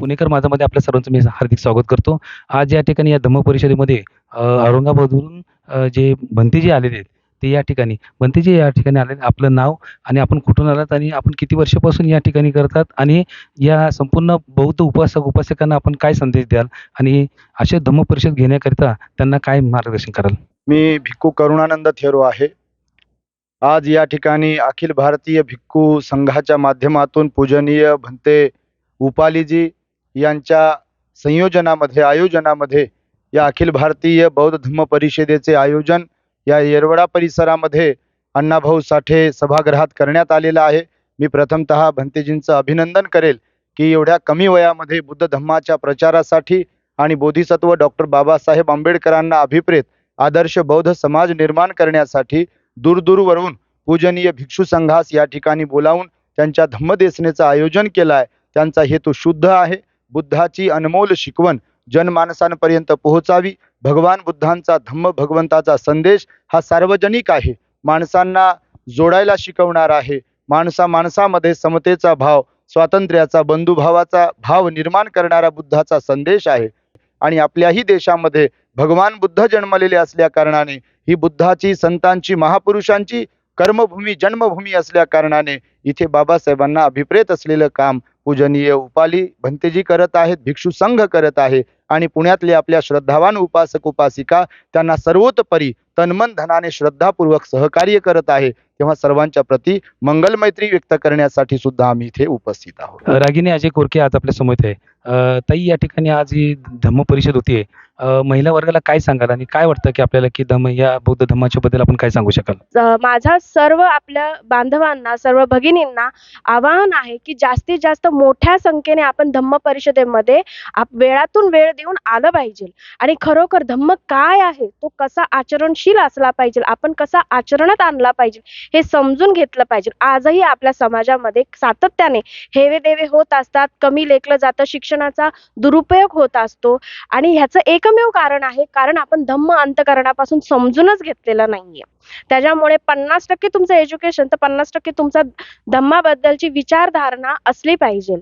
पुणेकर माझामध्ये आपल्या सर्वांचं मी हार्दिक स्वागत करतो. आज या ठिकाणी या धम्म परिषदेमध्ये औरंगाबादवरून जे भंतेजी आलेले आहेत, ते या ठिकाणी भंतेजी या ठिकाणी आले आपलं नाव आणि आपण कुठून आलात आणि आपण किती वर्षापासून या ठिकाणी करतात आणि या संपूर्ण बौद्ध उपासक उपासकांना आपण काय संदेश द्याल आणि असे धम्म परिषद घेण्याकरिता त्यांना काय मार्गदर्शन कराल? मी भिक्खू करुणानंद थेरो आहे. आज या ठिकाणी अखिल भारतीय भिक्खू संघाच्या माध्यमातून पूजनीय भंते उपालीजी यांच्या संयोजनामध्ये आयोजनामध्ये या अखिल भारतीय बौद्ध धम्म परिषदेचे आयोजन या येरवडा परिसरामध्ये अण्णाभाऊ साठे सभागृहात करण्यात आलेलं आहे. मी प्रथमतः भंतेजींचं अभिनंदन करेल की एवढ्या कमी वयामध्ये बुद्ध धम्माच्या प्रचारासाठी आणि बोधिसत्व डॉक्टर बाबासाहेब आंबेडकरांना अभिप्रेत आदर्श बौद्ध समाज निर्माण करण्यासाठी दूरदूरवरून पूजनीय भिक्षू संघास या ठिकाणी बोलावून त्यांच्या धम्मदेसनेचं आयोजन केलं आहे. त्यांचा हेतू शुद्ध आहे. बुद्धाची अनमोल शिकवण जनमानसांपर्यंत पोहोचावी. भगवान बुद्धांचा धम्म भगवंताचा संदेश हा सार्वजनिक आहे. माणसांना जोडायला शिकवणारा आहे. माणसा माणसामध्ये समतेचा भाव, स्वातंत्र्याचा, बंधुभावाचा भाव निर्माण करणारा बुद्धाचा संदेश आहे. आणि आपल्याही देशामध्ये भगवान बुद्ध जन्मलेले असल्या कारणाने ही बुद्धाची, संतांची, महापुरुषांची कर्मभूमी, जन्मभूमी असल्या कारणाने इथे बाबासाहेबांना अभिप्रेत असलेलं काम पूजनीय उपाली भंतेजी करत आहेत, भिक्षू संघ करत आहे आणि पुण्यातले आपल्या श्रद्धावान उपासक उपासिका त्यांना सर्वोतपरी तन्मन धनाने श्रद्धापूर्वक सहकार्य करत आहे. तेव्हा सर्वांच्या प्रती मंगलमैत्री व्यक्त करण्यासाठी सुद्धा आम्ही इथे उपस्थित आहोत. रागिनी अजय कोरके आज आपल्यासमोर आहे. ताई या ठिकाणी आज ही धम्म परिषद होतीये. महिला वर्गाला काय सांगाल आणि काय वाटतं की आपल्याला की धम्म या बौद्ध धम्माच्या बद्दल आपण काय सांगू शकाल? माझा सर्व आपल्या बांधवांना, सर्व भगिनींना आवाहन आहे की जास्तीत जास्त मोठ्या संख्येने आपण धम्म परिषदेमध्ये आप वेळातून वेळ देऊन आलं पाहिजे आणि खरोखर धम्म काय आहे, तो कसा आचरणशील असला पाहिजे, आपण कसा आचरणात आणला पाहिजे, हे समजून घेतलं पाहिजे. आजही आपल्या समाजामध्ये सातत्याने हेवे-देवे होत असतात. कमी लेखलं जातं, शिक्षणाचा दुरुपयोग होत असतो आणि ह्याचं एक एकमेव कारण आहे, कारण आपण धम्म अंतःकरणापासून समजूनच घेतलेलं नाहीये. त्याच्यामुळे 50% तुमचं एज्युकेशन तर 50% तुमचा धम्माबद्दलची विचारधारणा असली पाहिजे.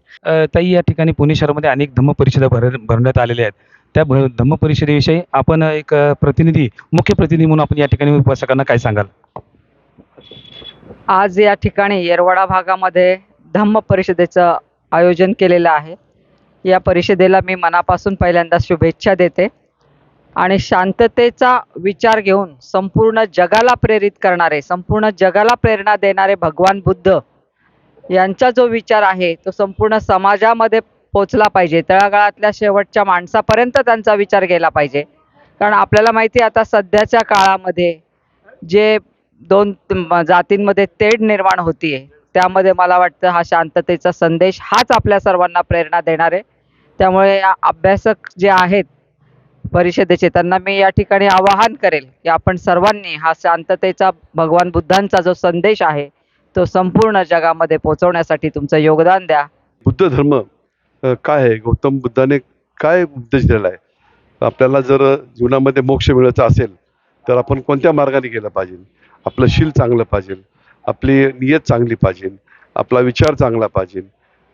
ताई या ठिकाणी पुणे शहरामध्ये अनेक धम्म परिषदा भर भरवण्यात आलेल्या आहेत. त्या धम्म परिषदेविषयी आपण एक प्रतिनिधी, मुख्य प्रतिनिधी म्हणून आपण या ठिकाणी उपासकांना काय सांगाल? आज या ठिकाणी येरवडा भागामध्ये धम्म परिषदेचं आयोजन केलेलं आहे. या परिषदेला मी मनापासून पहिल्यांदा शुभेच्छा देते आणि शांततेचा विचार घेऊन संपूर्ण जगाला प्रेरित करणारे, संपूर्ण जगाला प्रेरणा देणारे भगवान बुद्ध यांचा जो विचार आहे, तो संपूर्ण समाजामध्ये पोचला पाहिजे. तळागाळातल्या शेवटच्या माणसापर्यंत त्यांचा विचार गेला पाहिजे. कारण आपल्याला माहिती आहे आता सध्याच्या काळामध्ये जे दोन म जातींमध्ये तेढ निर्माण होतीये, त्यामध्ये मला वाटतं हा शांततेचा संदेश हाच आपल्या सर्वांना प्रेरणा देणार आहे. त्यामुळे या अभ्यासक जे आहेत परिषदेचे, त्यांना मी या ठिकाणी आवाहन करेल की आपण सर्वांनी हा शांततेचा भगवान बुद्धांचा जो संदेश आहे, तो संपूर्ण जगामध्ये पोहोचवण्यासाठी तुमचं योगदान द्या. बुद्ध धर्म काय आहे? गौतम बुद्धाने काय उपदेश दिलेला आहे? आपल्याला जर जीवनामध्ये मोक्ष मिळवायचा असेल, तर आपण कोणत्या मार्गाने गेलं पाहिजे? आपलं शील चांगलं पाहिजे, आपली नियत चांगली पाहिजे, आपला विचार चांगला पाहिजे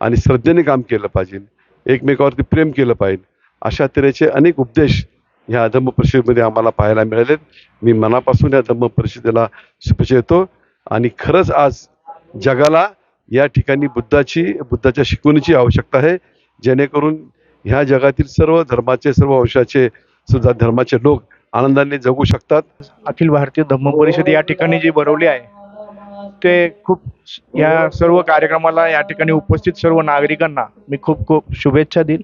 आणि श्रद्धेने काम केलं पाहिजे, एकमेकावरती प्रेम केलं पाहिजे. अशा तऱ्हेचे अनेक उपदेश ह्या धम्म परिषदेमध्ये आम्हाला पाहायला मिळालेत. मी मनापासून या धम्म परिषदेला शुभेच्छा देतो आणि खरंच आज जगाला या ठिकाणी बुद्धाची बुद्धाच्या शिकवणीची आवश्यकता आहे. जेणेकरून ह्या जगातील सर्व धर्माचे, सर्व वंशाचे सुद्धा धर्माचे लोक आनंदाने जगू शकतात. अखिल भारतीय धम्म परिषद या ठिकाणी जी भरवली आहे ते खूप या सर्व कार्यक्रमाला या ठिकाणी उपस्थित सर्व नागरिकांना मी खूप खूप शुभेच्छा देईल.